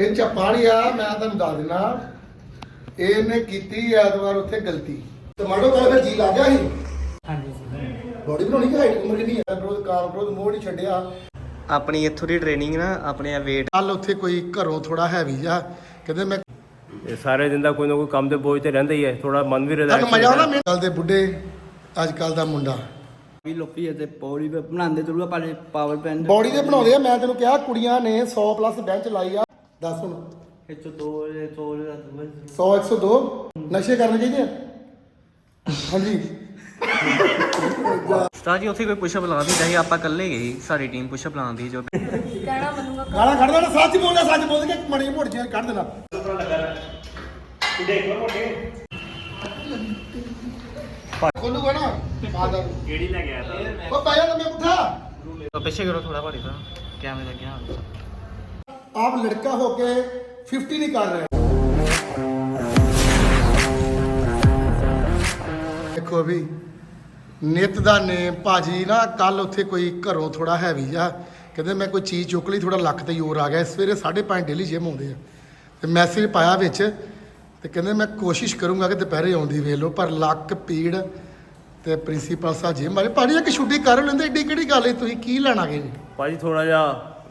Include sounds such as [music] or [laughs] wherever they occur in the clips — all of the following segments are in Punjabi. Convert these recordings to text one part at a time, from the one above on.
ਇਹ ਚਪਾੜੀ ਆ ਮੈਂ ਤੁਹਾਨੂੰ ਦੱਸ ਦਿਨਾ। ਇਹਨੇ ਕੀਤੀ ਐਤਵਾਰ ਉੱਥੇ ਗਲਤੀ। ਟਮਾਟੋ ਕਾ ਫਿਰ ਜੀ ਲੱਗ ਗਿਆ ਸੀ? ਹਾਂਜੀ ਬੋਡੀ ਬਣਾਉਣੀ ਕਿ ਹਾਈਟ ਉਮਰ ਕਿੰਨੀ ਹੈ ਵਿਰੋਧ ਕਾਰ ਵਿਰੋਧ ਮੋਹ ਨਹੀਂ ਛੱਡਿਆ। ਆਪਣੀ ਇੱਥੋਂ ਦੀ ਟ੍ਰੇਨਿੰਗ ਨਾ ਆਪਣੇ ਆ weight ਕੱਲ ਉੱਥੇ ਕੋਈ ਘਰੋਂ ਥੋੜਾ ਹੈਵੀ ਜਾ ਕਹਿੰਦੇ ਮੈਂ ਇਹ ਸਾਰੇ ਦਿਨ ਦਾ ਕੋਈ ਨਾ ਕੋਈ ਕੰਮ ਦੇ ਬੋਝ ਤੇ ਰਹਿੰਦਾ ਹੀ ਹੈ ਥੋੜਾ ਮਨ ਵੀ ਰਿਲੈਕਸ ਤੁਹਾਨੂੰ ਮਜ਼ਾ ਆਉਂਦਾ ਮੇਰੇ ਕੱਲ ਦੇ ਬੁੱਢੇ ਅੱਜ ਕੱਲ ਦਾ ਮੁੰਡਾ। ਵੀ ਲੋਕੀ ਤੇ ਪੌੜੀ ਬਣਾਉਂਦੇ ਜ਼ਰੂਰ ਪਰ ਪਾਵਰ ਪੈਨ ਬੋਡੀ ਦੇ ਬਣਾਉਂਦੇ ਆ ਮੈਂ ਤੈਨੂੰ ਕਿਹਾ ਕੁੜੀਆਂ ਨੇ 100 ਪਲੱਸ ਬੈਂਚ ਲਾਈ ਆ। ਦੱਸ ਹੁਣ। ਇਹ ਚ ਦੋ ਇਹ ਦੋ 100 102 ਨਸ਼ੇ ਕਰਨੇ ਚਾਹੀਦੇ ਆ? ਹਾਂਜੀ। ਉਸਤਾਦ ਜੀ ਉੱਥੇ ਕੋਈ ਪੁਸ਼ਅਪ ਲਾ ਦਿੰਦਾ ਸੀ ਆਪਾਂ ਇਕੱਲੇ ਗਏ ਸੀ। ਸਾਡੀ ਟੀਮ ਪੁਸ਼ਅਪ ਲਾਉਂਦੀ ਜੋ। ਕਹਿਣਾ ਮੰਨੂਗਾ ਗਾਲਾਂ ਕੱਢ ਦੇਣਾ ਸੱਚ ਬੋਲਣਾ ਸੱਚ ਬੋਲ ਕੇ ਮੜੀ ਮੋੜ ਜੇ ਕੱਢ ਦੇਣਾ। ਖੋਲੂਗਾ ਨਾ ਫਾਦਰ ਕਿਹੜੀ ਲੈ ਗਿਆ ਉਹ ਪਾਇਆ ਨਾ ਮੈਂ ਪੁੱਠਾ। ਪਿੱਛੇ ਕਰੋ ਥੋੜਾ ਭਾਰੀ ਤਾਂ ਕੈਮਰੇ ਲੱਗਿਆ ਆਪ ਲੜਕਾ ਹੋ ਕੇ 50 ਨਹੀਂ ਕਰ ਰਹੇ। ਦੇਖੋ ਵੀ ਨਿਤ ਦਾ ਨੇ ਭਾਜੀ ਨਾ ਕੱਲ ਉੱਥੇ ਕੋਈ ਘਰੋਂ ਥੋੜਾ ਹੈਵੀ ਜਾ ਕਹਿੰਦੇ ਮੈਂ ਕੋਈ ਚੀਜ਼ ਚੁੱਕ ਲਈ ਥੋੜਾ ਲੱਕ ਤੇ ਜ਼ੋਰ ਆ ਗਿਆ। ਸਵੇਰੇ 5:30 ਡੇਲੀ ਜਿਮ ਆਉਂਦੇ ਆ। ਤੇ ਮੈਸੇਜ ਪਾਇਆ ਵਿੱਚ ਤੇ ਕਹਿੰਦੇ ਮੈਂ ਕੋਸ਼ਿਸ਼ ਕਰੂੰਗਾ ਕਿ ਦੁਪਹਿਰੇ ਆਉਂਦੀ ਵੇਖ ਲਓ ਪਰ ਲੱਕ ਪੀੜ ਤੇ ਪ੍ਰਿੰਸੀਪਲ ਸਾਹਿਬ ਜਿਮ ਵਾਲੇ ਭਾਜੀ ਇੱਕ ਛੁੱਟੀ ਕਰ ਲੈਂਦੇ ਏਡੀ ਕਿਹੜੀ ਗੱਲ ਹੈ ਤੁਸੀਂ ਕੀ ਲੈਣਾਗੇ ਜੀ? ਭਾਜੀ ਥੋੜਾ ਜਿਹਾ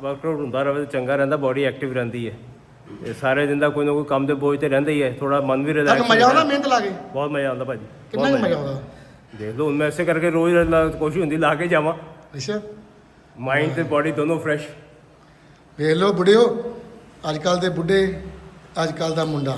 ਵਰਕਆਊਟ ਹੁੰਦਾ ਰਹੇ ਤਾਂ ਚੰਗਾ ਰਹਿੰਦਾ ਬੋਡੀ ਐਕਟਿਵ ਰਹਿੰਦੀ ਹੈ। ਇਹ ਸਾਰੇ ਦਿਨ ਦਾ ਕੋਈ ਨਾ ਕੋਈ ਕੰਮ ਦੇ ਬੋਝ ਤੇ ਰਹਿੰਦਾ ਹੀ ਹੈ ਥੋੜਾ ਮਨ ਵੀ ਰਿਲੈਕਸ ਮਜ਼ਾ ਆਉਂਦਾ ਮਿਹਨਤ ਲਾ ਕੇ? ਬਹੁਤ ਮਜ਼ਾ ਆਉਂਦਾ ਭਾਜੀ ਕਿੰਨਾ ਕੁ ਮਜ਼ਾ ਆਉਂਦਾ। ਦੇਖ ਲਓ ਹੁਣ ਮੈਂ ਐਸੇ ਕਰਕੇ ਰੋਜ਼ ਲਾ- ਕੋਸ਼ਿਸ਼ ਹੁੰਦੀ ਲਾ ਕੇ ਜਾਵਾਂ। ਅੱਛਾ। ਮਾਈਂਡ ਤੇ ਬੋਡੀ ਦੋਨੋਂ ਫਰੈਸ਼ ਵੇਖ ਲਓ ਬੁੱਢਿਓ ਅੱਜ ਕੱਲ ਦੇ ਬੁੱਢੇ ਅੱਜ ਕੱਲ ਦਾ ਮੁੰਡਾ।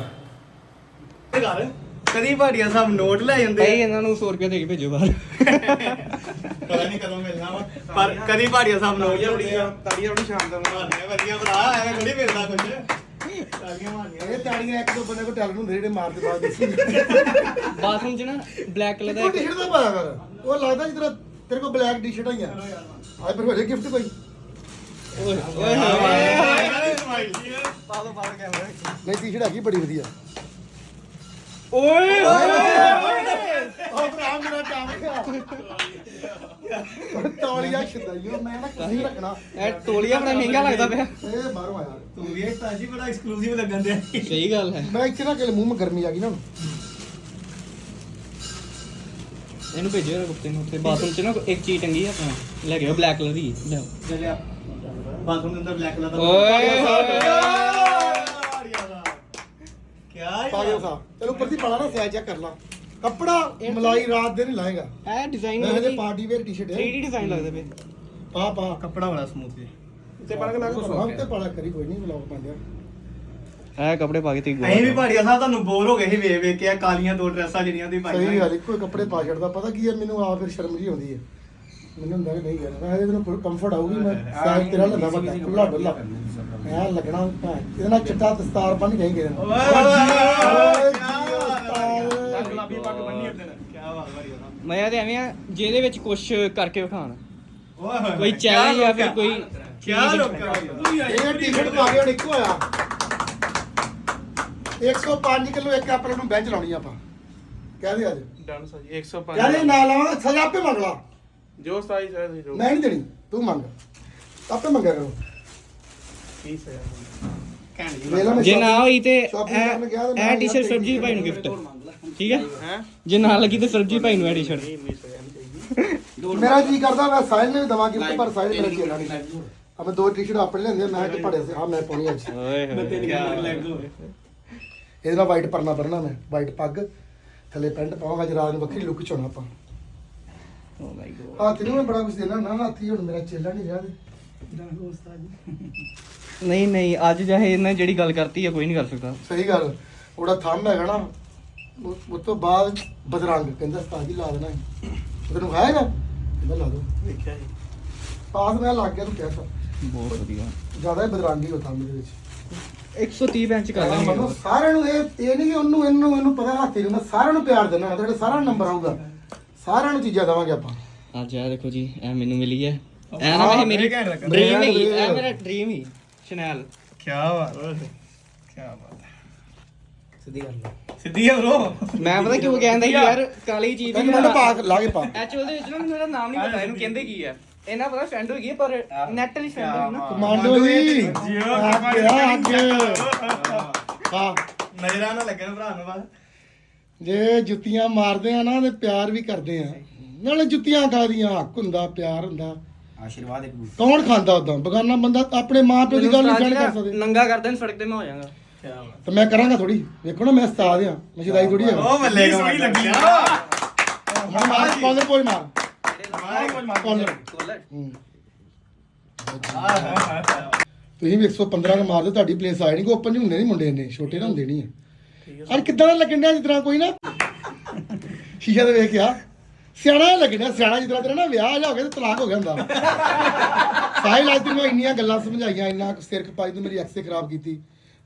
ਕਦੀ ਭਾੜੀਆਂ ਸਾਹਿਬ ਨੋਟ ਲੈ ਜਾਂਦੇ ਭਾਈ ਇਹਨਾਂ ਨੂੰ 100 ਰੁਪਏ ਦੇ ਕੇ ਭੇਜੋ ਬਾਹਰ। ਪਤਾ ਨਹੀਂ ਕਦੋਂ ਮਿਲਣਾ ਵਾ। ਪਰ ਕਦੀ ਭਾੜੀਆਂ ਸਾਹਿਬ ਨੋਟ ਜਾਂਦੇ ਆ। ਤਾੜੀਆਂ ਥੋੜੀ ਸ਼ਾਮ ਦਾ ਮਾਰਨੀਆਂ ਵਧੀਆ ਭਰਾ ਐਵੇਂ ਥੋੜੀ ਮਿਲਦਾ ਕੁਝ ਤਾੜੀਆਂ ਮਾਰਨੀਆਂ ਇਹ ਤਾੜੀਆਂ ਇੱਕ ਦੋ ਬੰਦੇ ਕੋ ਟੈਲੈਂਟ ਹੁੰਦੇ ਜਿਹੜੇ ਮਾਰਦੇ ਬਾਅਦ ਵਿੱਚ ਬਾਥਰੂਮ 'ਚ ਨਾ ਬਲੈਕ ਕਲਰ ਦਾ ਉਹ ਟੀ-ਸ਼ਰਟ ਦਾ ਪਾਇਆ ਕਰ। ਉਹ ਲੱਗਦਾ ਜਿਸ ਤਰ੍ਹਾਂ ਤੇਰੇ ਕੋਲ ਬਲੈਕ ਟੀ-ਸ਼ਰਟ ਆਈਆਂ। ਆਏ ਪਰ ਹੋਰੇ ਗਿਫਟ ਕੋਈ। ਓਏ ਹੋਏ ਪਾ ਦੋ ਬਾਹਰ ਕੈਮਰਾ ਨਹੀਂ ਟੀ-ਸ਼ਰਟ ਹੈਗੀ ਬੜੀ ਵਧੀਆ। ਓਏ ਉਹ ਭਰਾ ਮੇਰਾ ਕੰਮ ਗਿਆ ਤੌਲੀਆ ਛਦਾਈਓ ਮੈਂ ਨਾ ਕਿਸੇ ਰੱਖਣਾ। ਇਹ ਟੋਲੀਆ ਬੜਾ ਮਹਿੰਗਾ ਲੱਗਦਾ ਪਿਆ। ਇਹ ਬਾਹਰੋਂ ਆਇਆ। ਤੂੰ ਵੀ ਇੱਕ ਤਾਜੀ ਬੜਾ ਐਕਸਕਲੂਸਿਵ ਲੱਗਣ ਦੇ ਸਹੀ ਗੱਲ ਹੈ। ਮੈਂ ਇੱਥੇ ਨਾ ਕਿ ਮੂੰਹ ਮੇ ਗਰਮੀ ਆ ਗਈ ਨਾ ਹੁਣ। ਇਹਨੂੰ ਭੇਜੋ ਯਾਰ ਕੁੱਤੇ ਨੂੰ। ਉੱਥੇ ਬਾਥਰੂਮ 'ਚ ਨਾ ਇੱਕ ਚੀਜ਼ ਟੰਗੀ ਆ ਆਪਣਾ। ਲੈ ਕੇ ਆਓ ਬਲੈਕ ਕਲਰ ਦੀ। ਲਿਆਓ ਚੱਲਿਆ ਬਾਥਰੂਮ ਦੇ ਅੰਦਰ ਬਲੈਕ ਕਲਰ ਦਾ ਓਏ। ਕਿਆ ਪਾ ਕੇ ਖਾ ਚਲੋ ਉੱਪਰ ਦੀ ਪਾਲਾ ਨਾ ਸਿਆ ਚੈੱਕ ਕਰ ਲਾ। ਕੱਪੜਾ ਮਲਾਈ ਰਾਤ ਦੇ ਨਹੀਂ ਲਾਏਗਾ। ਇਹ ਡਿਜ਼ਾਈਨ ਮੈਂ ਹਜੇ ਪਾਰਟੀ ਵੇਅਰ ਟੀ-ਸ਼ਰਟ ਹੈ। 3D ਡਿਜ਼ਾਈਨ ਲੱਗਦਾ ਪਿਆ। ਪਾ ਪਾ। ਕੱਪੜਾ ਬੜਾ ਸਮੂਥ ਹੈ। ਤੇ ਪਾ ਕੇ ਲਾ ਹਮ ਤੇ ਪਾਲਾ ਕਰੀ ਕੋਈ ਨਹੀਂ ਬਲੌਗ ਪਾਉਂਦੇ ਇਹ ਕੱਪੜੇ ਪਾ ਕੇ ਤੇ ਅਸੀਂ ਵੀ ਭਾੜੀਆ ਸਾਹਿਬ ਤੁਹਾਨੂੰ ਬੋਰ ਹੋ ਗਏ ਸੀ ਵੇਖ ਵੇਖ ਕੇ ਆ ਕਾਲੀਆਂ ਦੋ ਡਰੈਸਾਂ ਜਿਹੜੀਆਂ ਤੁਸੀਂ ਸਹੀ ਪਾਈਆਂ ਗੱਲ ਇੱਕੋ ਹੀ ਕੱਪੜੇ ਪਾ ਛੱਡਦਾ। ਪਤਾ ਕੀ ਹੈ ਮੈਨੂੰ ਆ ਫਿਰ ਸ਼ਰਮ ਜੀ ਆਉਂਦੀ ਹੈ ਮੈਨੂੰ ਹੁੰਦਾ ਕਿ ਨਹੀਂ ਯਾਰ ਮੈਂ ਇਹਦੇ ਨਾਲ ਕੰਫਰਟ ਆਊਗੀ ਮੈਂ ਸਾਈਜ਼ ਤੇਰਾ ਲੈਂਦਾ ਵੱਡਾ ਖੁੱਲਾ ਡੁੱਲਾ। ਮੈਂ ਲੱਗਣਾ ਭੈਣ, ਇਹਦੇ ਨਾਲ ਚਿੱਟਾ ਦਸਤਾਰ ਬੰਨ ਨਾਲ ਓਏ ਜੀ ਗੁਲਾਬੀ ਪੱਗ ਬੰਨੀ ਉੱਤੇ ਕੀ ਬਾਤ ਭਾੜੀਆ ਸਾਹਿਬ ਮੈਂ ਤੇ ਐਵੇਂ ਆ ਜਿਹਦੇ ਵਿੱਚ ਕੁਝ ਕਰਕੇ ਵਿਖਾਣ ਓਏ ਹੋਏ ਕੋਈ ਚੈਲੰਜ ਜਾਂ ਫਿਰ ਕੋਈ ਚੀਜ਼ ਰੋਕਿਆ ਇਹ ਟੀ-ਸ਼ਰਟ ਪਾ ਕੇ ਹੁਣ ਇੱਕੋ ਆ 105 ਕਿਲੋ ਇੱਕ ਐਪਲ ਨੂੰ ਬੈਂਚ ਲਾਉਣੀ ਆਪਾਂ। ਕਹਦੇ ਅੱਜ। ਡਨ ਸਰ ਜੀ 105 ਕਹਦੇ ਨਾਲ ਲਾਵਾਂਗਾ ਸਜ਼ਾ ਆਪੇ ਮੰਗ ਲਾ। ਜੋ ਹੈ ਤੁਸੀਂ ਜੋ। ਮੈਂ ਨਹੀਂ ਦੇਣੀ ਤੂੰ ਮੰਗ। ਆਪੇ ਮੰਗਿਆ ਕਰੋ 20000 ਵੇਖ ਲਾ ਮੈਂ ਜੇ ਨਾ ਹੋਈ ਤੇ ਇਹ ਟੀ-ਸ਼ਰਟ ਸਰਬਜੀਤ ਭਾਈ ਨੂੰ ਗਿਫਟ ਠੀਕ ਹੈ? ਜੇ ਨਾ ਲੱਗੀ ਤੇ ਸਰਬਜੀਤ ਭਾਈ ਨੂੰ ਇਹ ਟੀ-ਸ਼ਰਟ ਮੇਰਾ ਜੀ ਕਰਦਾ ਮੈਂ ਸਾਹਿਲ ਨੂੰ ਵੀ ਦਵਾਂ ਗਿਫਟ ਪਰ ਸਾਹਿਲ ਮੇਰਾ ਚੇਲਾ ਨਹੀਂ। ਆ ਮੈਂ ਦੋ ਟੀ-ਸ਼ਰਟ ਆਪਣੇ ਲੈਂਦੇ ਮੈਂ ਕਿ ਪੜਿਆ ਸੀ ਹਾਂ ਮੈਂ ਪਾਉਣੀ ਅੱਜ। ਓਏ ਹੋਏ। ਇਹਦੇ ਨਾਲ ਵਾਈਟ ਪਰਨਾ ਪਰਨਾ ਮੈਂ ਵਾਈਟ ਪੱਗ ਥੱਲੇ ਪੈਂਟ ਪਾਵਾਂਗਾ ਅੱਜ ਰਾਤ ਨੂੰ ਵੱਖਰੀ ਲੁੱਕ ਚ ਹੋਣਾ ਆਪਾਂ। ਓ ਮਾਈ ਗੋਡ ਹਾਥੀ ਨੂੰ ਮੈਂ ਬੜਾ ਕੁਝ ਦੇਣਾ ਨਾ ਹਾਥੀ ਹੁਣ ਮੇਰਾ ਚੇਲਾ ਨਹੀਂ ਰਿਹਾ ਤੇ। ਨਹੀਂ ਨਹੀਂ ਅੱਜ ਚਾਹੇ ਇਹਨਾਂ ਜਿਹੜੀ ਗੱਲ ਕਰਤੀ ਆ ਕੋਈ ਨਹੀਂ ਕਰ ਸਕਦਾ। ਸਹੀ ਗੱਲ ਉਹਦਾ ਥੰਮ ਹੈਗਾ ਨਾ ਉਹ ਉਸ ਤੋਂ ਬਾਅਦ ਬਦਰੰਗ ਕਹਿੰਦਾ ਉਸਤਾਦ ਜੀ ਲਾ ਦੇਣਾ ਹੈ। ਤੈਨੂੰ ਖਾਏਗਾ? ਕਹਿੰਦਾ ਲਾ ਦੋ। ਦੇਖਿਆ ਜੀ। ਪਾਸ ਮੈਂ ਲੱਗ ਗਿਆ ਤੂੰ ਕਹਿ ਤਾ। ਬਹੁਤ ਵਧੀਆ। ਜ਼ਿਆਦਾ ਹੀ ਬਦਰੰਗੀ ਹੋ ਥੰਮ ਦੇ ਵਿੱਚ। 130 ਬੈਂਚ ਕਰ ਮਤਲਬ ਲਾਂਗੇ ਸਾਰਿਆਂ ਨੂੰ ਇਹ ਇਹ ਨਹੀਂ ਕਿ ਉਹਨੂੰ ਇਹਨੂੰ ਇਹਨੂੰ ਪਤਾ ਹਾਥੀ ਨੂੰ ਮੈਂ ਸਾਰਿਆਂ ਨੂੰ ਪਿਆਰ ਦਿੰਦਾ ਤੁਹਾਡੇ ਸਾਰਿਆਂ ਨੂੰ ਨੰਬਰ ਆਊਗਾ ਸਾਰਿਆਂ ਨੂੰ ਚੀਜ਼ਾਂ ਦੇਵਾਂਗੇ ਆਪਾਂ। ਅੱਜ ਆ ਦੇਖੋ ਜੀ ਇਹ ਮੈਨੂੰ ਮਿਲੀ ਹੈ। ਇਹ ਨਾ ਵੈਸੇ ਮੇਰੀ। ਡ੍ਰੀਮ ਹੀ ਇਹ ਮੇਰਾ ਡ੍ਰੀਮ ਹੀ। ਸ਼ਨੈਲ ਕੀ ਬਾਤ ਕੀ ਬਾਤ ਸਿੱਧੀ ਗੱਲ ਸਿੱਧੀ ਹੈ। ਬ్రో ਮੈਂ ਪਤਾ ਕਿਉਂ ਕਹਿੰਦਾ ਸੀ ਯਾਰ ਕਾਲੀ ਚੀਜ਼ ਇੱਕ ਮਿੰਟ ਪਾ ਕੇ ਲਾ ਕੇ ਪਾ। ਐਕਚੁਅਲ ਦੇ ਵਿੱਚ ਨਾ ਮੈਨੂੰ ਇਹਦਾ ਨਾਮ ਨਹੀਂ ਪਤਾ ਇਹਨੂੰ ਕਹਿੰਦੇ ਕੀ ਆ? ਇਹਨਾਂ ਪਤਾ ਫਰੈਂਡ ਹੋ ਗਈ ਪਰ ਨੈਟ ਵਾਲੀ ਫਰੈਂਡ ਹੋਈ ਨਾ। ਕਮਾਂਡੋ ਜੀ। ਅੱਗੇ ਹਾਂ। ਨਜ਼ਰਾਂ ਨਾ ਲੱਗਣ ਭਰਾ ਨੂੰ ਬਸ। ਜੇ ਜੁੱਤੀਆਂ ਮਾਰਦੇ ਆ ਨਾ ਤੇ ਪਿਆਰ ਵੀ ਕਰਦੇ ਆ। ਨਾਲੇ ਜੁੱਤੀਆਂ ਕਾਦੀਆਂ ਹੱਕ ਹੁੰਦਾ ਪਿਆਰ ਹੁੰਦਾ। ਆਸ਼ੀਰਵਾਦ ਇੱਕ ਕੌਣ ਖਾਂਦਾ ਉਦਾਂ ਬਗਾਨਾ ਬੰਦਾ ਆਪਣੇ ਮਾਂ ਪਿਓ ਦੀ ਗੱਲ ਨਹੀਂ ਕਰ ਸਕਦੇ। ਨੰਗਾ ਕਰ ਦੇਣ ਸੜਕ ਤੇ ਮੈਂ ਹੋ ਜਾਵਾਂਗਾ। ਤੇ ਮੈਂ ਕਰਾਂਗਾ ਥੋੜੀ ਵੇਖੋ ਨਾ ਮੈਂ ਉਸਤਾਦ ਆ ਮੈਂ ਸ਼ਦਾਈ ਥੋੜੀ ਆ ਉਹ ਮੱਲੇ ਸੋਹਣੀ ਲੱਗੀ ਹੁਣ ਮਾਰ ਕਾਲਰ ਕੋਈ ਮਾਰ। ਕਾਲਰ ਕੋਲਰ ਹੂੰ। ਤੁਸੀਂ ਵੀ 115 ਦਾ ਮਾਰਦੇ ਤੁਹਾਡੀ ਪਲੇਸ ਆਈ ਨਹੀਂ ਕੋ ਓਪਨ ਹੁੰਦੇ ਨਹੀਂ ਮੁੰਡੇ ਇੰਨੇ। ਛੋਟੇ ਨਾ ਹੁੰਦੇ ਨਹੀਂ। ਆ। ਅਰ ਕਿੱਦਾਂ ਦਾ ਲੱਗਣ ਡਿਆ ਜਿਸ ਤਰ੍ਹਾਂ ਕੋਈ ਨਾ? ਸ਼ੀਸ਼ਾ ਤੇ ਵੇਖ ਆ। ਸਿਆਣਾ ਲੱਗਣ ਸਿਆਣਾ ਤਰ੍ਹਾਂ ਤੇਰਾ ਨਾ ਵਿਆਹ ਜਾ ਹੋ ਗਿਆ ਤੇ ਤਲਾਕ ਹੋ ਗਿਆ ਹੁੰਦਾ। ਸਾਹਿਲ ਅੱਜ ਤੈਨੂੰ ਇੰਨੀਆਂ ਗੱਲਾਂ ਸਮਝਾਈਆਂ ਇੰਨਾ ਸਿਰ ਖਪਾਈ ਤੂੰ ਮੇਰੀ ਐਕਸੇ ਖਰਾਬ ਕੀਤੀ।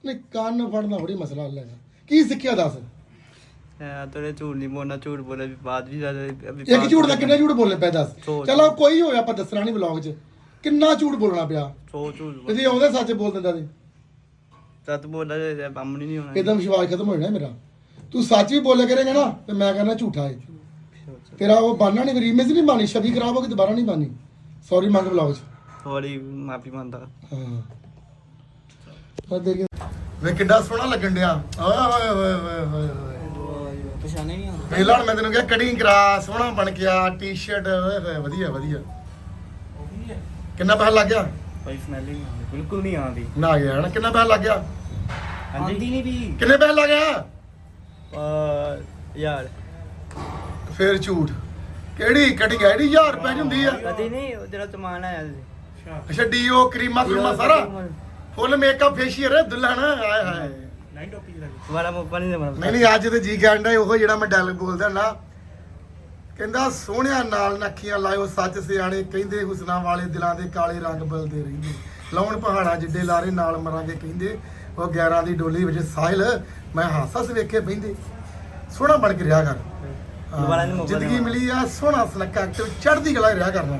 ਨਹੀਂ ਕੰਨ ਫੜਨਾ ਬੜੀ ਮਸਲਾ ਹੱਲ ਹੈਗਾ। ਕੀ ਸਿੱਖਿਆ ਦੱਸ? ਤੇਰੇ ਝੂਠ ਨਹੀਂ ਬੋਲਣਾ ਝੂਠ ਬੋਲੇ ਵੀ ਬਾਤ ਵੀ ਜ਼ਿਆਦਾ ਇੱਕ ਝੂਠ ਦਾ ਕਿੰਨਾ ਝੂਠ ਬੋਲੇ ਪਿਆ ਦੱਸ। ਚਲੋ ਕੋਈ ਹੋਇਆ ਆਪਾਂ ਦੱਸਣਾ ਨਹੀਂ ਵਲੌਗ 'ਚ। ਕਿੰਨਾ ਝੂਠ ਬੋਲਣਾ ਪਿਆ? ਸੋ ਝੂਠ ਤੇ ਜੇ ਆਉਂਦੇ ਸੱਚ ਬੋਲ ਦਿੰਦਾ ਤੇ? ਤਤ ਬੋਲਦਾ ਤੇ ਬੰਮ ਨਹੀਂ ਹੋਣਾ। ਇਦਾਂ ਵਿਸ਼ਵਾਸ ਖਤਮ ਹੋ ਜਾਣਾ ਮੇਰਾ। ਤੂੰ ਸੱਚ ਵੀ ਬੋਲਿਆ ਕਰੇਗਾ ਨਾ ਤੇ ਮੈਂ ਕਹਿੰਦਾ ਝੂਠਾ ਹੈ ਤੇਰਾ ਉਹ ਬਾਨਾ ਨਹੀਂ ਰੀਮੇਜ ਨਹੀਂ ਬਾਨੀ ਛਵੀ ਖਰਾਬ ਹੋ ਗਈ ਦੁਬਾਰਾ ਨਹੀਂ ਬਾਨੀ ਸੌਰੀ ਮੰਗ ਬੁਲਾਓ ਚ ਥੋੜੀ ਮਾਫੀ ਮੰਗਦਾ। ਹਾਂ। ਪਰ ਦੇਖੀ। ਵੇ ਕਿੱਡਾ ਸੋਹਣਾ ਲੱਗਣ ਡਿਆ। ਓਏ ਹੋਏ ਹੋਏ ਹੋਏ ਹੋਏ ਹੋਏ ਪਛਾਣੇ ਨਹੀਂ ਆਉਂਦਾ ਪਹਿਲਾਂ ਹੁਣ ਮੈਂ ਤੈਨੂੰ ਕਿਹਾ ਕਟਿੰਗ ਕਰਾ ਸੋਹਣਾ ਬਣ ਗਿਆ ਟੀ-ਸ਼ਰਟ ਓਏ ਹੋਏ ਵਧੀਆ ਵਧੀਆ। ਕਿੰਨਾ ਪੈਸਾ ਲੱਗ ਗਿਆ? ਭਾਈ ਸਮੈਲ ਨਹੀਂ ਆਉਂਦੀ ਬਿਲਕੁਲ ਨਹੀਂ ਆਉਂਦੀ। ਨਾ ਆ ਗਿਆ ਹਨਾ? ਕਿੰਨਾ ਪੈਸਾ ਲੱਗ ਗਿਆ? ਆਉਂਦੀ ਨਹੀਂ ਵੀ। ਕਿੰਨੇ ਪੈਸਾ ਲੱਗ ਗਿਆ ਅਹ ਯਾਰ ਫੇਰ ਝੂਠ। ਕਿਹੜੀ ਕਟਿੰਗ ਆਈਡੀ 1000 ਰੁਪਏ ਦੀ ਹੁੰਦੀ ਆ। ਕਦੀ ਨਹੀਂ ਉਹ ਜਿਹੜਾ ਸਮਾਨ ਆਇਆ ਸੀ। ਅੱਛਾ ਡੀਓ ਕਰੀਮਾ ਕਰੂਮਾ ਸਾਰਾ? ਫੁੱਲ ਮੇਕਅਪ ਫੇਸ਼ੀਅਰ ਦੁਲਹਨ ਆਏ ਹਾਏ। ਵਾਲਾ ਮੋਪਾ ਨਹੀਂ ਦੇਣਾ। ਨਹੀਂ ਨਹੀਂ ਅੱਜ ਤੇ ਜੀ ਕਹਿੰਦਾ ਉਹ ਜਿਹੜਾ ਮੈਂ ਡਾਇਲੌਗ ਬੋਲਦਾ ਨਾ। ਕਹਿੰਦਾ ਸੋਹਣਿਆਂ ਨਾਲ ਨੱਖੀਆਂ ਲਾਇਓ ਸੱਚ ਸਿਆਣੇ ਕਹਿੰਦੇ ਹੁਸਨਾ ਵਾਲੇ ਦਿਲਾਂ ਦੇ ਕਾਲੇ ਰੰਗ ਬਲਦੇ ਰਹਿੰਦੇ। ਲਾਉਣ ਪਹਾੜਾਂ ਜਿੱਡੇ ਲਾਰੇ ਨਾਲ ਮਰਾਂਗੇ ਕਹਿੰਦੇ ਉਹ 11 ਦੀ ਡੋਲੀ ਵਿੱਚ ਸਾਹਿਲ ਮੈਂ ਹਾਸਾ ਸ ਵੇਖੇ ਬਹਿੰਦੇ। ਸੋਹਣਾ ਬਣ ਕੇ ਰਿਹਾ ਕਰ ਦੁਬਾਰਾ ਨੀ ਮੌਕਾ ਜ਼ਿੰਦਗੀ। ਮਿਲੀ ਆ ਸੋਹਣਾ ਸੁਨੱਖਾ ਐਕਟਿਵ ਚੜ੍ਹਦੀ ਕਲਾ ਰਿਹਾ ਕਰਨਾ।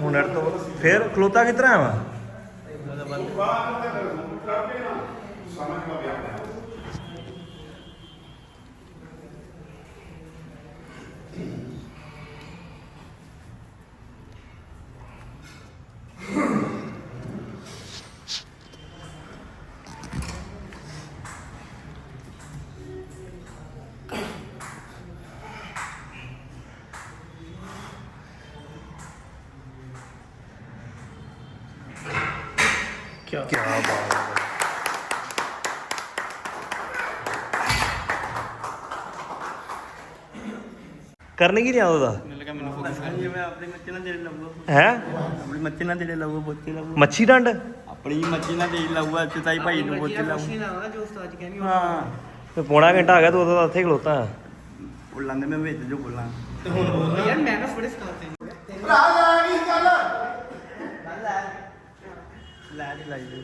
ਹੁਣ ਅੜ ਤੋਂ ਫੇਰ ਖਲੋਤਾ ਕਿਤਰਾ ਆਵਾ ਕੀ ਬਾਤ ਹੈ ਕਰਨੇ ਕੀ ਨਹੀਂ ਆਉਂਦਾ ਮੈਨੂੰ ਲੱਗਾ ਮੈਨੂੰ ਫੋਕਸ ਕਰ ਜਿਵੇਂ ਆਪਣੀ ਮੱਛੀ ਨਾਲ ਤੇਰੇ ਲਾਊਗਾ। ਹੈ? ਆਪਣੀ ਮੱਛੀ ਨਾਲ ਤੇਰੇ ਲਾਊਗਾ ਬੋਤੇ ਲਾਊਗਾ। ਮੱਛੀ ਡੰਡ? ਆਪਣੀ ਮੱਛੀ ਨਾਲ ਤੇਰੇ ਲਾਊਗਾ ਚਤਾਈ ਭਾਈ ਨੂੰ ਬੋਤੇ ਲਾਊਗਾ ਜੋ ਉਸਤਾਦ ਕਹਿੰਦੀ ਹਾਂ। ਤੇ ਪੌਣਾ ਘੰਟਾ ਆ ਗਿਆ ਤੂੰ ਉਦੋਂ ਦਾ ਇੱਥੇ ਖਲੋਤਾ। ਹੈ। ਬੋਲਾਂ ਦੇ ਮੈਂ ਵਿੱਚ ਜੋ ਬੋਲਾਂ। ਯਾਰ ਮੈਂ ਨਾ ਬੜੇ ਸਿਖਾਤੇ। ਲੈ ਲਾਈ ਦੇ।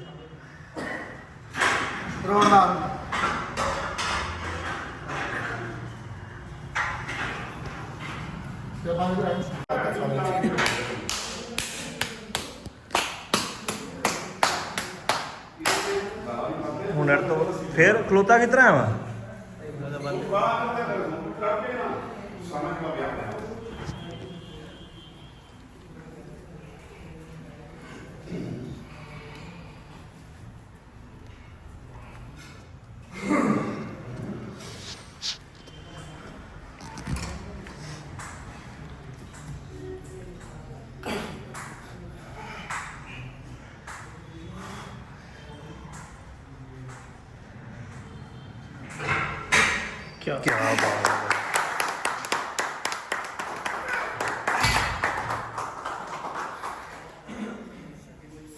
ਰੋਣ ਨਾਲ ਤੇ ਬੰਦ ਕਰਾਂਗੇ ਹੁਣ ਅੜ ਤੋਂ ਫੇਰ ਖਲੋਤਾ ਕਿਤਰਾ ਵਾ ਕੀ ਬਾਤ ਹੈ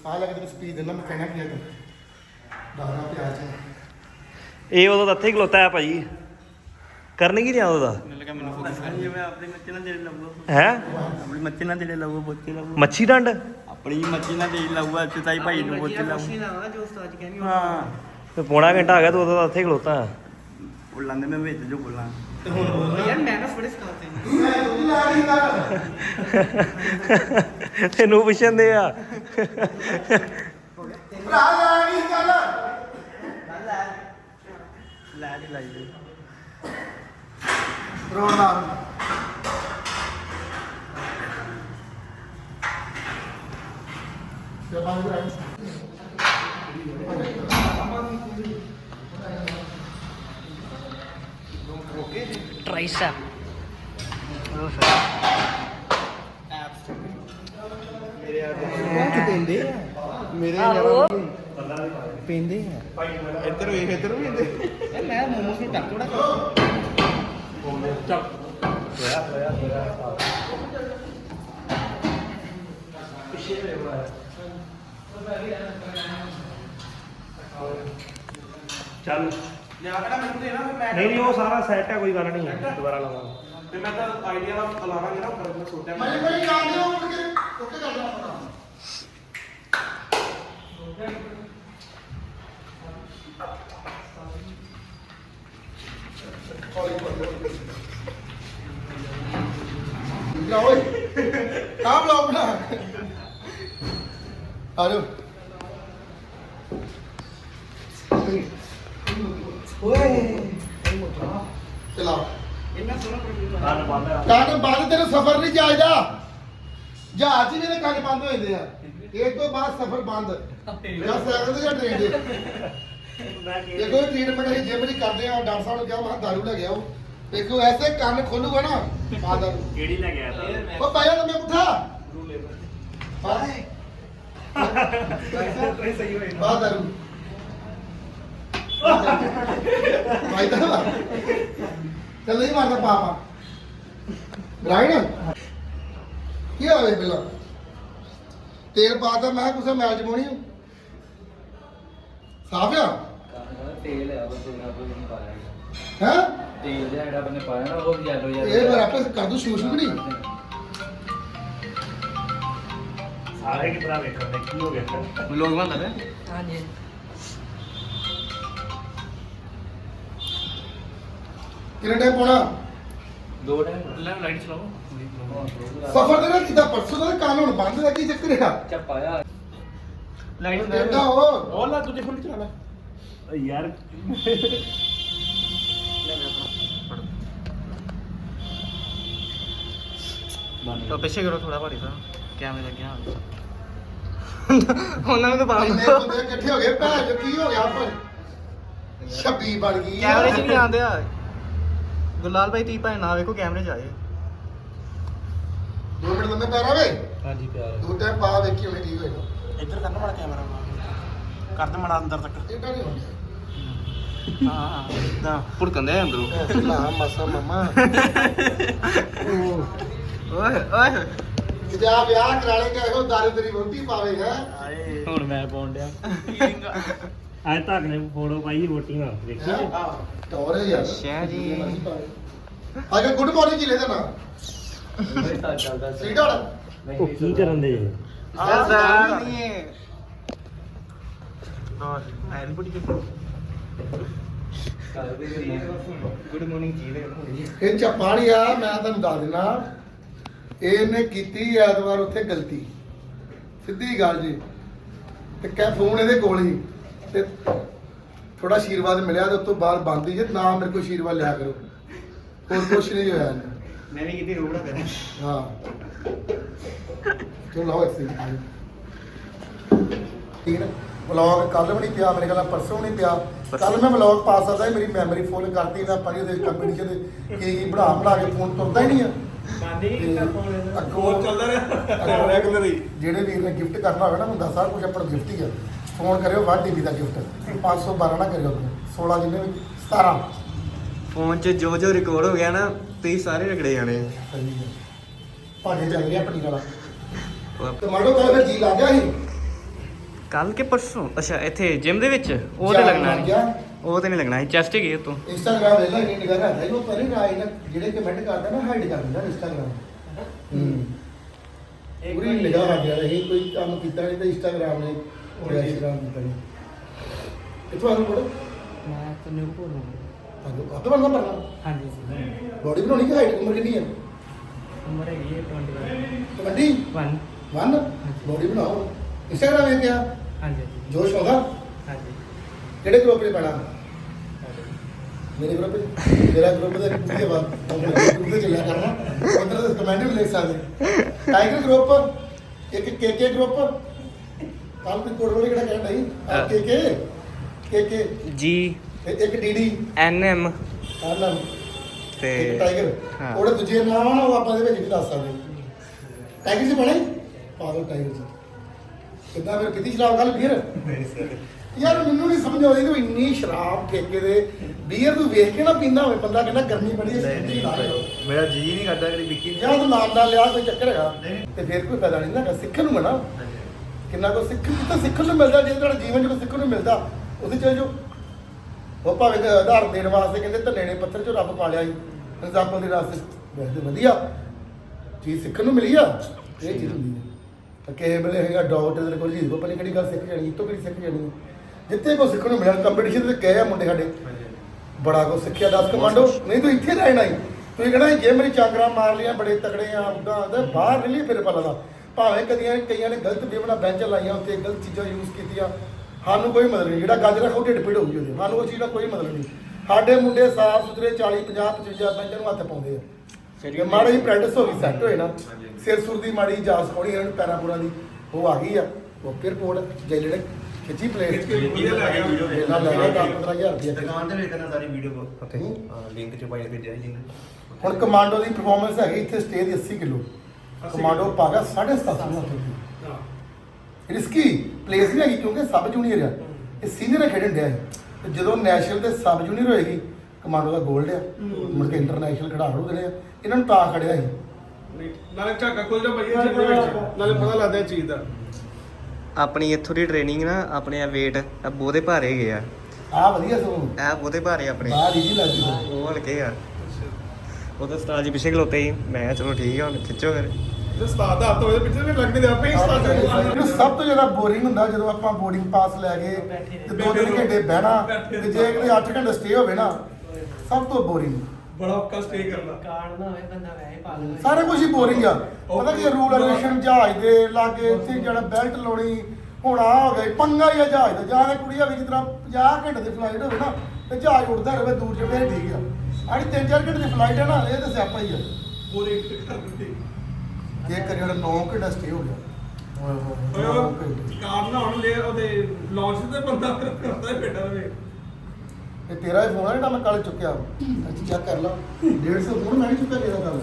ਸਾਹ ਲੱਗ ਤੇ ਸਪੀਡ ਦੇਣਾ ਮੈਂ ਕਹਿਣਾ ਕੀ ਹੈ ਤੂੰ ਦਾਦਾ ਪਿਆਰ ਚ ਇਹ ਉਦੋਂ ਦਾ ਇੱਥੇ ਹੀ ਖਲੋਤਾ ਹੈ ਭਾਈ। ਕਰਨੇ ਕੀ ਨਹੀਂ ਆਉਂਦਾ ਮੈਨੂੰ ਲੱਗਾ ਮੈਨੂੰ ਫੋਕਸ ਕਰ ਜਿਵੇਂ ਆਪਣੀ ਮੱਛੀ ਨਾਲ ਤੇਰੇ ਲਾਊਗਾ। ਹੈ? ਆਪਣੀ ਮੱਛੀ ਨਾਲ ਤੇਰੇ ਲਾਊਗਾ ਬੋਤੇ ਲਾਊਗਾ। ਮੱਛੀ ਡੰਡ? ਆਪਣੀ ਮੱਛੀ ਨਾਲ ਤੇਰੇ ਲਾਊਗਾ ਚਤਾਈ ਭਾਈ ਨੂੰ ਬੋਤੇ ਲਾਊਗਾ। ਜੋ ਉਸਤਾਦ ਕਹਿੰਦੀ ਹਾਂ। ਤੇ ਪੌਣਾ ਘੰਟਾ ਆ ਗਿਆ ਤੂੰ ਉਦੋਂ ਦਾ ਇੱਥੇ ਹੀ ਖਲੋਤਾ। ਹੈ। ਬੋਲਾਂ ਦੇ ਮੈਂ ਵਿੱਚ ਜੋ ਬੋਲਾਂ। ਯਾਰ ਮੈਂ ਨਾ ਬੜੇ ਸਿਖਾਤੇ। ਤੈਨੂੰ ਪੁੱਛਣ ਦੇ ਆ। ਲਾਈ ਦੇ ਰੋਣਦਾਰ ਤੇ ਬਾਅਦ ਵਿੱਚ ਉਹ ਪੈਂਦੇ ਆ? ਮੇਰੇ ਆਹੋ। ਪੈਂਦੇ ਆ। ਇੱਧਰ ਵੇਖ ਇੱਧਰ ਵੀ ਪੈਂਦੇ। ਮੈਂ ਮੋਮੋਸ ਨੂੰ ਟੱਕ ਥੋੜਾ ਚੱਲ। ਲਿਆ ਕਿਹੜਾ ਮੈਨੂੰ ਦੇਣਾ ਫਿਰ ਮੈਂ ਨਹੀਂ ਨਹੀਂ ਉਹ ਸਾਰਾ ਸੈੱਟ ਹੈ ਕੋਈ ਗੱਲ ਨਹੀਂ ਦੁਬਾਰਾ ਲਾਵਾਂਗੇ। ਤੇ ਮੈਂ ਤਾਂ ਆਈਡੀਆ ਦਾ ਲਾਵਾਂਗੇ ਨਾ ਪਰ ਮੈਂ ਸੋਚਿਆ ਮੈਂ ਮੈਂ ਜਾਣ ਦਿਓ ਮੁੜ ਕੇ ਓਕੇ ਕਰ ਦੇਣਾ ਆਪਣਾ। ਜਾ ਓਏ ਕਾ ਬਲੌਗ ਬਣਾ। ਆ ਜਾਓ। ਚਲਾ ਕੰਨ ਬੰਦ ਤੇਰੇ ਸਫ਼ਰ ਨਹੀਂ ਜਾਇਦਾ ਜਹਾਜ਼ 'ਚ ਮੇਰੇ ਕੰਨ ਬੰਦ ਹੋ ਜਾਂਦੇ ਆ। ਇਹ ਤੋਂ ਬਾਅਦ ਸਫ਼ਰ ਬੰਦ। ਜਾਂ ਸਾਈਕਲ ਤੇ ਜਾਂ ਟ੍ਰੇਨ ਕੀ ਦੇਖੋ ਟ੍ਰੀਟਮੈਂਟ ਅਸੀਂ ਜਿਮ ਦੀ ਕਰਦੇ ਆ ਡਾਕਟਰ ਸਾਹਿਬ ਨੂੰ ਕਿਹਾ ਮੈਂ ਦਾਰੂ ਲੈ ਗਿਆ ਉਹ ਦੇਖੋ ਐਸੇ ਕੰਨ ਖੋਲੂਗਾ ਨਾ ਫਾਦਰ ਕਿਹੜੀ ਲੈ ਗਿਆ ਤਾਂ ਉਹ ਪਾਇਆ ਤਾਂ ਮੈਂ ਪੁੱਠਾ। ਸਹੀ ਹੋਏ ਬਾਹਰ ਭਾਈ ਤਾਂ ਚੱਲ ਨਹੀਂ ਮਾਰਦਾ ਪਾਪਾ ਰਾਈਟ ਕੀ ਹੋਵੇ ਬਿਲਾ? ਤੇਲ ਪਾਤਾ ਮੈਂ ਕਿਹਾ ਕੁਛ ਮੈਲ ਜਮਾਉਣੀ ਸਾਫ਼ ਆ। ਤੇਲ ਹੈ ਬਸ ਇਹਨਾਂ ਤੋਂ ਨਹੀਂ ਪਾਇਆ ਹੈ? ਤੇਲ ਜਿਹਾ ਜਿਹੜਾ ਬੰਨੇ ਪਾਇਆ ਨਾ ਉਹ ਵੀ ਯੈਲੋ ਜਿਹਾ ਇਹ ਫਿਰ ਆਪੇ ਕਰ ਦੂ ਸ਼ੂਸ਼ ਵੀ ਨਹੀਂ? ਸਾਰੇ ਕੀ ਤਰ੍ਹਾਂ ਵੇਖਣ ਦੇ ਕੀ ਹੋ ਗਿਆ? ਲੋਕ ਬੰਦਾ ਪਿਆ ਹਾਂਜੀ। ਕਿੰਨੇ ਟਾਈਮ ਪਾਉਣਾ? ਦੋ ਟਾਈਮ ਲੈ ਲਾਈਟ ਚਲਾਓ। ਸਫਰ ਦੇ ਨਾਲ ਕਿਦਾਂ ਪਰਸੋਂ ਦਾ ਕਾਨ ਬੰਦ ਦਾ ਕੀ ਚੱਕਰ ਆ? ਚੱਪਾਇਆ ਲਾਈਟ ਦੇ ਕਿੱਦਾਂ ਹੋ ਉਹ। ਲਾ ਦੂਜੇ ਫੋਨ ਚਲਾ ਲੈ। ਯਾਰ। ਤਾਂ ਪਿੱਛੇ ਕਰੋ ਥੋੜਾ ਭਾਰੀ ਤਾਂ ਕੈਮਰੇ ਲੱਗਿਆ ਉਹਨਾਂ ਨੂੰ ਤਾਂ ਪਾ ਇੰਨੇ ਹੋ ਗਏ ਭੈਣ ਕੀ ਹੋ ਗਿਆ ਪਰ ਛੱਬੀ ਬਣ ਗਈ ਕੈਮਰੇ 'ਚ ਨਹੀਂ ਆਉਂਦੇ ਆ। ਗੁਲਾਲ ਭਾਈ ਤੀ ਭਾਈ ਨਾ ਵੇਖੋ ਕੈਮਰੇ 'ਚ ਆਏ ਦੋ ਮਿੰਟ ਲੰਮੇ ਪੈਰਾ ਵੇ ਹਾਂਜੀ ਪਿਆਰ ਦੋ ਟਾਈਮ ਪਾ ਵੇਖੀ ਹੋਣੀ ਠੀਕ ਹੋਏਗਾ। ਇੱਧਰ ਕਰਨਾ ਮਾੜਾ ਕੈਮਰਾ ਕਰ ਦੇ ਮਾੜਾ ਅੰਦਰ ਤੱਕ। ਇਹ ਤਾਂ ਨਹੀਂ ਹੁੰਦਾ। ਹਾਂ ਹਾਂ। ਨਾ ਭੁੜਕਣ ਦੇ ਅੰਦਰੋਂ। ਨਾ ਮਸਾ ਮਮਾ। ਓਏ ਓਏ। ਜਾ ਵਿਆਹ ਕਰਾ ਲੇਗਾ ਇਹੋ ਦਾਰੂ ਤੇਰੀ ਵੋਟੀ ਪਾਵੇਗਾ ਹੁਣ ਮੈਂ ਪਾਉਣ ਡਿਆ। [laughs] ਅੱਜ ਤੱਕ ਨੇ ਫੋਟੋ ਪਾਈ ਵੋਟੀ ਨਾਲ ਵੇਖੀ ਜੀ? ਟੌਰ ਹੈ ਯਾਰ। ਸ਼ਹਿ ਜੀ। ਅਗੇ ਗੁੱਡ ਮਾਰਨਿੰਗ ਜੀ ਲੈਦਾ ਨਾ ਤਾਂ ਚੱਲਦਾ ਸਹੀ ਡਾਲ ਉਹ ਕੀ ਕਰਨ ਦੇ? ਜੇ? ਆ। ਸਾਰ ਨਹੀਂ ਹੈ। ਹੋਰ ਆਇਲ ਬੁੱਢੀ ਗੁੱਡ ਮਾਰਨਿੰਗ ਜੀ ਦੇ ਇਹ ਚਪਾੜੀ ਆ ਮੈਂ ਤੁਹਾਨੂੰ ਦੱਸ ਦਿਨਾ। ਇਹਨੇ ਕੀਤੀ ਐਤਵਾਰ ਉੱਥੇ ਗਲਤੀ। ਸਿੱਧੀ ਗੱਲ ਜੀ। ਤੇ ਕਹਿ ਫੋਨ ਇਹਦੇ ਕੋਲ ਹੀ। ਤੇ ਥੋੜਾ ਆਸ਼ੀਰਵਾਦ ਮਿਲਿਆ ਤੇ ਉਸ ਤੋਂ ਬਾਅਦ ਬੰਦ ਹੀ ਜੇ ਨਾ ਮੇਰੇ ਕੋਲ ਆਸ਼ੀਰਵਾਦ ਲਿਆ ਕਰੋ। ਹੋਰ ਕੁਛ ਨਹੀਂ ਹੋਇਆ ਇਹਨੇ। ਮੈਂ ਵੀ ਕਿਤੇ ਰੋੜਾ ਕਰਾਂ ਹਾਂ। ਚਲੋ ਲਾਓ ਇੱਥੇ ਠੀਕ ਹੈ ਵਲੌਗ ਕੱਲ ਵੀ ਨਹੀਂ ਪਿਆ ਮੇਰੇ ਕੋਲ ਪਰਸੋਂ ਨਹੀਂ ਪਿਆ। ਕੱਲ ਮੈਂ ਵਲੌਗ ਪਾ ਸਕਦਾ ਸੀ, ਮੇਰੀ ਮੈਮਰੀ ਫੁੱਲ ਕਰਤੀ ਨਾ ਪਾਣੀ ਦੇ ਕੰਪੀਟੀਸ਼ਨ ਦੇ ਕੀ ਕੀ ਬਣਾ ਬਣਾ ਕੇ ਫੋਨ ਤੁਰਦਾ ਹੀ ਨਹੀਂ ਆ। ਤੇ ਅੱਗੋਂ ਚੱਲਦਾ ਰਿਹਾ। ਰੈਗੂਲਰ ਹੀ ਜਿਹੜੇ ਵੀਰ ਨੇ ਗਿਫਟ ਕਰਨਾ ਹੋਵੇ ਨਾ ਹੁੰਦਾ ਸਾਰਾ ਕੁਝ ਆਪਣਾ ਗਿਫਟ ਹੀ ਆ। ਫੋਨ ਕਰਿਓ 1 ਟੀਬੀ ਦਾ ਗਿਫਟ 512 ਨਾ ਕਰਿਓ 16 ਜਿੰਨੇ ਵੀ 17 ਫੋਨ 'ਚ ਜੋ ਜੋ ਰਿਕਾਰਡ ਹੋ ਗਿਆ ਨਾ ਤੁਸੀਂ ਸਾਰੇ ਰਗੜੇ ਜਾਣੇ ਸਹੀ ਹੈ ਭਾਜੇ ਚੱਲ ਰਿਹਾ ਪਨੀਰ ਵਾਲਾ ਟਮਾਟੋ ਕੱਲ ਫਿਰ ਜੀ ਲੱਗ ਗਿਆ ਸੀ। ਕੱਲ ਕੇ ਪਰਸੋਂ? ਅੱਛਾ ਇੱਥੇ ਜਿਮ ਦੇ ਵਿੱਚ? ਉਹ ਤੇ ਲੱਗਣਾ ਲੱਗ ਨਹੀਂ। ਗਿਆ। ਉਹ ਤੇ ਨਹੀਂ ਲੱਗਣਾ ਸੀ ਚੈਸਟ ਹੀ ਗਏ ਉਤੋਂ ਇੰਸਟਾਗ੍ਰਾਮ ਵੇਲਾ ਨਹੀਂ ਨਿਗਰ ਰੱਖਦਾ ਇਹਨੂੰ ਪਰ ਨਹੀਂ ਰਾਈ ਨਾ ਜਿਹੜੇ ਕਮੈਂਟ ਕਰਦਾ ਨਾ ਹਾਈਡ ਕਰ ਦਿੰਦਾ ਇੰਸਟਾਗ੍ਰਾਮ ਹੂੰ। ਪੂਰੀ ਨਿਗਾਹ ਰੱਖ ਗਿਆ ਇਹ ਕੋਈ ਕੰਮ ਕੀਤਾ ਨਹੀਂ ਤਾਂ ਇੰਸਟਾਗ੍ਰਾਮ ਨੇ ਇੰਸਟਾਗ੍ਰਾਮ ਕੀਤਾ ਨਹੀਂ ਕਿੱਥੋਂ ਆਨੂੰ ਪੜੋ ਮੈਂ ਤੈਨੂੰ ਕੋ ਬੋਲੂੰ ਤੁਹਾਨੂੰ ਕੱਤ ਬੰਦਾ ਪੜਨਾ ਹਾਂਜੀ ਬੋਡੀ ਬਣਾਉਣੀ ਕਿ ਹਾਈਟ ਉਮਰ ਕਿੰਨੀ ਹੈ ਉਮਰ ਹੈਗੀ ਹੈ 21 ਕਬੱਡੀ 1 ਵਨ ਬੋਡੀ ਬਣਾਓ। ਇੰਸਟਾਗ੍ਰਾਮ ਵੇਖ ਗਿਆ ਹਾਂਜੀ ਜੋਸ਼ ਹੋਗਾ? ਹਾਂਜੀ। ਕਿਹੜੇ ਗਰੁੱਪ 'ਚ ਪੈਣਾ? ਮੇਰੇ ਗਰੁੱਪ ਮੇਰਾ ਗਰੁੱਪ ਦਾ ਪੂਰੀ ਵਾ ਗਰੁੱਪ ਤੇ ਚੱਲਿਆ ਕਰਨਾ। ਉਧਰ ਦੇ ਕਮੈਂਟ ਵੀ ਲਿਖ ਸਕਦੇ। ਟਾਈਗਰ ਗਰੁੱਪ ਇੱਕ ਕੇਕੇ ਗਰੁੱਪ ਕੱਲ ਵੀ ਕੋਡ ਵਾਲੇ ਕਿਹੜਾ ਕਹਿੰਦਾ ਨਹੀਂ ਆ ਕੇਕੇ ਕੇਕੇ। ਜੀ। ਇੱਕ ਡੀਡੀ ਐਨ ਐਮ। ਆਲਮ ਤੇ ਇੱਕ ਟਾਈਗਰ। ਹਾਂ। ਉਹਦੇ ਦੂਜੇ ਨਾਮ ਆ ਨਾ ਉਹ ਆਪਾਂ ਦੇ ਵਿੱਚ ਵੀ ਦੱਸ ਸਕਦੇ ਟਾਈਗਰ ਜੀ ਬਣੇ? ਪਾ ਲਓ ਟਾਈਗਰ ਜੀ। ਕਿੱਦਾਂ ਫਿਰ? ਕਿੱਦੀ ਸ਼ਰਾਬ ਗੱਲ ਫਿਰ? ਯਾਰ ਮੈਨੂੰ ਨਹੀਂ ਸਮਝ ਆਉਂਦੀ ਕਿ ਇੰਨੀ ਸ਼ਰਾਬ ਠੇਕੇ ਦੇ ਬੀਅਰ ਨੂੰ ਵੇਖ ਕੇ ਨਾ ਪੀਂਦਾ ਹੋਵੇ ਬੰਦਾ ਕਹਿੰਦਾ ਗਰਮੀ ਬੜੀ ਹੈ ਸਿੱਧੀ ਲਾ ਲਓ। ਮੇਰਾ ਜੀ ਨਹੀਂ ਕਰਦਾ ਕਿ ਵਿੱਕੀ ਜਾਂ ਤਾਂ ਨਾਮ ਦਾ ਲਿਆ ਕੋਈ ਚੱਕਰ ਹੈਗਾ। ਤੇ ਫਿਰ ਕੋਈ ਫਾਇਦਾ ਨਹੀਂ ਨਾ ਸਿੱਖਣ ਨੂੰ ਮਨਾ ਕਿੰਨਾ ਕੋ ਸਿੱਖ ਤਾਂ ਸਿੱਖਣ ਨੂੰ ਮਿਲਦਾ ਜੇ ਤੁਹਾਡਾ ਜੀਵਨ ਚ ਕੋਈ ਸਿੱਖਣ ਨੂੰ ਮਿਲਦਾ ਉਹਦੇ ਚੱਲ ਜਾਓ। ਉਹ ਭਾਵੇਂ ਕਿ ਆਧਾਰ ਦੇਣ ਵਾਸਤੇ ਕਹਿੰਦੇ ਧੱਲੇ ਨੇ ਪੱਥਰ ਚੋਂ ਰੱਬ ਪਾਲਿਆ ਸੀ ਐਗਜ਼ਾਮਪਲ ਦੇ ਰਾਸਤੇ ਵੈਸੇ ਵਧੀਆ। ਚੀਜ਼ ਸਿੱਖਣ ਨੂੰ ਮਿਲੀ ਆ, ਇਹ ਚੀਜ਼ ਹੁੰਦੀ ਹੈ ਤਾਂ ਕਿਸੇ ਵੇਲੇ ਹੈਗਾ ਡਾਊਟ ਤੇਰੇ ਕੋਲ ਜੀ ਪਤਾ ਨੀ ਕਿਹੜੀ ਗੱਲ ਸਿੱਖ ਜਾਣੀ ਤੋਂ ਕਿਹੜੀ ਸਿੱਖ ਜਾਣੀ। ਜਿੱਥੇ ਕੋ ਸਿੱਖਣ ਨੂੰ ਮਿਲਿਆ ਕੰਪੀਟੀਸ਼ਨ ਤੇ ਗਏ ਆ ਮੁੰਡੇ ਸਾਡੇ। ਬੜਾ ਕੋ ਸਿੱਖਿਆ, ਦੱਸ ਕਮਾਂਡੋ ਨਹੀਂ, ਤੂੰ ਇੱਥੇ ਰਹਿਣਾ ਹੀ। ਤੂੰ ਕਹਣਾ ਜੇ ਮੇਰੀ ਚਾਕਰਾਂ ਮਾਰ ਲੀਆਂ ਬੜੇ ਤਕੜੇ ਆ ਉਦਾਂ ਬਾਹਰ ਨਹੀਂ ਲਈ ਫਿਰ ਪਤਾ ਦਾ। ਭਾਵੇਂ ਕਦੀਆਂ ਕਈਆਂ ਨੇ ਗਲਤ ਬੇਵਣਾ ਬੈਂਚ ਲਾਈਆਂ ਉੱਤੇ ਗਲਤ ਚੀਜ਼ਾਂ ਯੂਜ਼ ਕੀਤੀਆਂ ਸਾਨੂੰ ਕੋਈ ਮਤਲਬ ਨਹੀਂ ਜਿਹੜਾ ਗਾਜਰਾ ਖਾਓ ਢਿੱਡ ਪੀੜ ਹੋਊਗੀ ਉਹਦੇ ਸਾਨੂੰ ਉਹ ਚੀਜ਼ ਦਾ ਕੋਈ ਮਤਲਬ ਨਹੀਂ। ਸਾਡੇ ਮੁੰਡੇ ਸਾਫ਼ ਸੁਥਰੇ 40 50 55 ਬੈਂਚਾਂ ਨੂੰ ਹੱਥ ਪਾਉਂਦੇ ਆ। ਜੇ ਮਾੜੀ ਪ੍ਰੈਕਟਿਸ ਹੋ ਗਈ ਸੈੱਟ ਹੋਏ ਨਾ। ਸਿਰ ਸੁਰ ਦੀ ਮਾੜੀ ਜਾਸ ਪਾਉਣੀ ਇਹਨਾਂ ਨੂੰ ਪੈਰਾਂ ਪੂਰਾਂ ਦੀ ਉਹ ਆ ਗਈ ਆ। ਉਹ ਫਿਰ ਰਿਪੋਰਟ ਜੇ ਜਿਹੜੇ ਖਿੱਚੀ ਪਲੇਟ ਵਧੀਆ ਲੱਗ ਗਿਆ ਵੀਡੀਓ। ਇਹਨਾਂ ਲੈ ਗਿਆ 15000 ਰੁਪਏ ਦੁਕਾਨ ਤੇ ਵੇਖਣਾ ਸਾਰੀ ਵੀਡੀਓ। ਉੱਥੇ ਲਿੰਕ ਚ ਪਾਈ ਭੇਜਿਆ ਲਿੰਕ ਹੁਣ ਕਮਾਂਡੋ ਦੀ ਪਰਫਾਰਮੈਂਸ ਹੈਗੀ ਇੱਥੇ ਸਟੇ ਦੀ 80 ਕਿਲੋ। ਕਮਾਂਡੋ ਪਾ ਗਿਆ 7.5 ਹੱਥ ਦੀ। ਰਿਸਕੀ ਪਲੇਸ ਨਹੀਂ ਹੈਗੀ ਕਿਉਂਕਿ ਸਬ ਜੂਨੀਅਰ ਆ। ਇਹ ਸੀਨੀਅਰ ਖੇਡਣ ਡਿਆ ਹੈ ਤੇ ਜਦੋਂ ਨੈਸ਼ਨਲ ਤੇ ਸਬ ਜੂਨੀਅਰ ਹੋਏਗੀ ਕਮਾਂਡੋ ਦਾ 골ਡ ਆ ਮੁੜ ਕੇ ਇੰਟਰਨੈਸ਼ਨਲ ਖਿਡਾਰ ਹੋ ਦੇਣੇ ਆ। ਇਹਨਾਂ ਨੂੰ ਤਾਂ ਖੜਿਆ ਸੀ। ਨਾਲੇ ਝਾਕਾ ਖੁੱਲ ਜਾ ਚੀਜ਼ ਦੇ ਵਿੱਚ। ਨਾਲੇ ਪਤਾ ਲੱਗਦਾ ਇਹ ਚੀਜ਼ ਦਾ। ਆਪਣੀ ਇੱਥੋਂ ਦੀ ਟ੍ਰੇਨਿੰਗ ਨਾ ਆਪਣੇ ਆ weight ਆ ਬਹੁਤੇ ਭਾਰੇ ਗਏ ਆ। ਆ ਵਧੀਆ ਸੋ ਇਹ ਬਹੁਤੇ ਭਾਰੇ ਆਪਣੇ। ਬਾਹਰ ਹੀ ਲੱਗਦੀ ਸੀ। ਉਹ ਹਲਕੇ ਆ। ਉਹ ਤਾਂ ਜੀ ਪਿੱਛੇ ਖਲੋਤੇ ਸੀ। ਮੈਂ ਕਿਹਾ ਚਲੋ ਠੀਕ ਆ ਹੁਣ ਖਿੱਚੋ ਫਿਰ। ਉਸਤਾਦ ਦਾ ਹੱਥ ਹੋਵੇ ਤਾਂ ਪਿੱਛੇ ਵੀ ਲੱਗਦੇ ਦੇ ਆਪੇ ਹੀ ਉਸਤਾਦ ਦੇ ਮੈਨੂੰ ਸਭ ਤੋਂ ਜ਼ਿਆਦਾ ਬੋਰਿੰਗ ਹੁੰਦਾ ਜਦੋਂ ਆਪਾਂ ਬੋਰਡਿੰਗ ਪਾਸ ਲੈ ਕੇ ਤੇ ਦੋ ਤਿੰਨ ਘੰਟੇ ਬਹਿਣਾ ਤੇ ਜੇ ਕਿਤੇ 8 ਘੰਟੇ ਸਟੇ ਹੋਵੇ ਨਾ ਸਭ ਤੋਂ ਬੋਰਿੰਗ ਬੜਾ ਔਖਾ ਸਟੇ ਕਰਨਾ। ਕਾਰਡ ਨਾ ਹੋਵੇ ਬੰਦਾ ਵੈਸੇ ਪਾ ਲਵੇ। ਸਾਰੇ ਕੁਝ ਹੀ ਬੋਰਿੰਗ ਆ। ਪਤਾ ਕੀ ਰੂਲ ਰੈਗੂਲੇਸ਼ਨ ਜਹਾਜ਼ ਦੇ ਲਾਗੇ ਇੱਥੇ ਜਿਹੜਾ ਬੈਲਟ ਲਾਉਣੀ ਹੁਣ ਆ ਹੋ ਗਿਆ ਈ, ਪੰਗਾ ਹੀ ਆ ਜਹਾਜ਼ ਦਾ। ਜਾਂ ਤੇ ਕੁੜੀਆਂ ਵੀ ਜਿਸ ਤਰ੍ਹਾਂ 50 ਘੰਟੇ ਦੀ ਫਲਾਈਟ ਹੋਵੇ ਨਾ ਤੇ ਜਹਾਜ਼ ਉੱਡਦਾ ਰਹੇ ਦੂਰ ਜਿਹੜੇ ਠੀਕ ਆ। ਆੜੀ 3-4 ਘੰਟੇ ਦੀ ਫਲਾਈਟ ਹੈ ਨਾ ਇਹ ਤਾਂ ਸਿਆਪਾ ਹੀ ਆ। ਪੂਰੀ ਕਰ ਦਿੱਤੀ ਜੇ ਕਰੀ ਜਿਹੜਾ 9 ਘੰਟਾ ਸਟੇ ਹੋ ਗਿਆ। ਓਏ ਹੋਏ ਨੌਂ ਘੰਟੇ। ਕਾਰ ਲੈ ਉਹਦੇ ਲਾਂਚ ਤੇ ਬੰਦਾ ਕਰਦਾ ਹੀ ਬੈਠਾ ਰਵੇ ਇਹ ਤੇਰਾ ਹੀ ਫੋਨ ਆ ਜਿਹੜਾ ਮੈਂ ਕੱਲ ਚੁੱਕਿਆ। ਅੱਜ ਚੈੱਕ ਕਰ ਲਾ 150 ਫੋਨ ਮੈਂ ਨਹੀਂ ਚੁੱਕਿਆ ਤੇਰਾ ਕੱਲ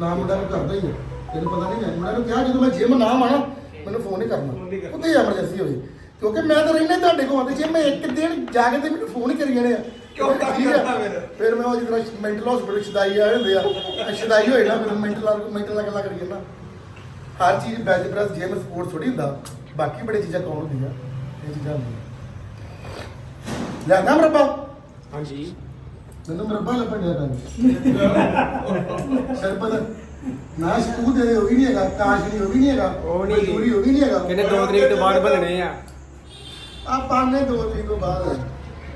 ਨਾ ਮੁੰਡਾ ਨੂੰ ਕਰਦਾ ਹੀ ਆ। ਤੈਨੂੰ ਪਤਾ ਨਹੀਂ ਮੈਂ ਮੁੰਡਾ ਨੂੰ ਕਿਹਾ ਜਦੋਂ ਮੈਂ ਜਿਮ ਨਾ ਆਣਾ ਮੈਨੂੰ ਫੋਨ ਨਹੀਂ ਨਹੀਂ ਕਰਨਾ। ਕਰਨਾ। ਉੱਤੇ ਐਮਰਜੈਂਸੀ ਹੋਵੇ ਕਿਉਂਕਿ ਮੈਂ ਤਾਂ ਰਹਿਣਾ ਤੁਹਾਡੇ ਕੋਲ। ਆਉਂਦੇ ਜੇ ਮੈਂ ਇੱਕ ਦਿਨ ਜਾ ਕੇ ਤੇ ਮੈਨੂੰ ਫੋਨ ਹੀ ਕਰੀ ਜਾਣੇ ਆ। ਕਿਉਂ ਆ? ਕਰਦਾ ਫਿਰ? ਫਿਰ ਮੈਂ ਉਹ ਜਿਹੜਾ ਮੈਂਟਲ ਹਸਪੀਟਲ ਛਦਾਈ ਆਏ ਹੁੰਦੇ ਆ ਛਦਾਈ ਹੋਏ ਨਾ ਮੈਨੂੰ ਮੈਂਟਲ ਮੈਂਟਲ ਗੱਲਾਂ ਕਰੀ ਜਾਂਦਾ ਹਰ ਚੀਜ਼ ਬੈਚ ਪ੍ਰੈਸ ਜਿਮ ਸਪੋਰਟ ਥੋੜੀ ਹੁੰਦਾ। ਬਾਕੀ ਬੜੀ ਚੀਜ਼ਾਂ ਕੌਣ ਹੁੰਦੀਆਂ? ਇਹ ਚੀਜ਼ਾਂ ਹੁੰਦੀਆਂ। ਲੈਣਾ ਮਰਬਾ? ਹਾਂਜੀ। ਮੈਨੂੰ ਮਰਬਾ ਲੱਭਣ ਡਿਆ ਪੈਂਦਾ ਸਰਪਦ ਨਾ ਸਕੂ ਦੇ ਉਹ ਵੀ ਨਹੀਂ ਹੈਗਾ ਕਾਸ਼ ਨਹੀਂ ਉਹ ਵੀ ਨਹੀਂ ਹੈਗਾ ਉਹ ਨਹੀਂ। ਮਜ਼ਦੂਰੀ ਉਹ ਵੀ ਨਹੀਂ ਹੈਗਾ। ਕਹਿੰਦੇ 2 ਤਰੀਕ ਤੋਂ ਬਾਅਦ ਬਣਨੇ ਆ? ਆਪਾਂ ਨੇ ਦੋ ਤਰੀਕ ਤੋਂ ਬਾਅਦ।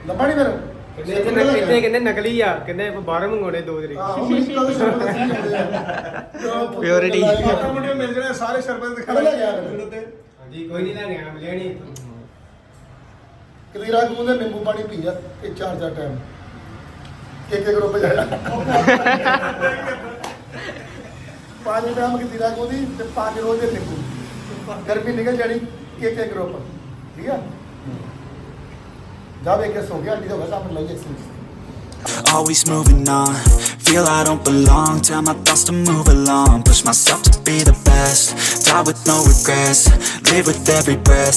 ਲੱਭਾ ਨਹੀਂ ਮੇਰਾ ਕਹਿੰਦੇ ਇੱਥੇ ਨਕ- ਇੱਥੇ ਕਹਿੰਦੇ ਨਕਲੀ ਆ ਕਹਿੰਦੇ ਬਾਹਰ ਮੰਗਾਉਣੇ 2 ਤਰੀਕ। [laughs] Purity। ਆਟਾ ਮੁੰਡੇ ਮਿਲ ਜਣੇ ਸਾਰੇ ਸ਼ਰਬਤ ਦਿਖਾ ਲੈ ਗਿਆ? ਹਾਂਜੀ ਕੋਈ ਨਹੀਂ ਲੈਣੇ ਆ ਮਿਲਿਆ ਨਹੀਂ ਕਦੀਰਾ ਕੂ ਦੇ ਨਿੰਬੂ ਪਾਣੀ ਪੀ ਜਾ ਇਹ ਚਾਰ ਚਾਰ ਟਾਈਮ ਇੱਕ ਇੱਕ ਗਰੁੱਪ ਜਾਣਾ। ਪੰਜ ਟਾਈਮ ਕਦੀਰਾ ਕੂ ਦੀ ਤੇ ਪੰਜ ਰੋਜ਼ ਦੇ ਨਿੰਬੂ। ਗਰਮੀ ਨਿਕਲ ਜਾਣੀ ਇੱਕ ਇੱਕ ਗਰੁੱਪ ਠੀਕ ਆ? Always moving on, feel I don't belong. Tell my thoughts to move along, push myself to be the best. Die with no regrets, live with every breath.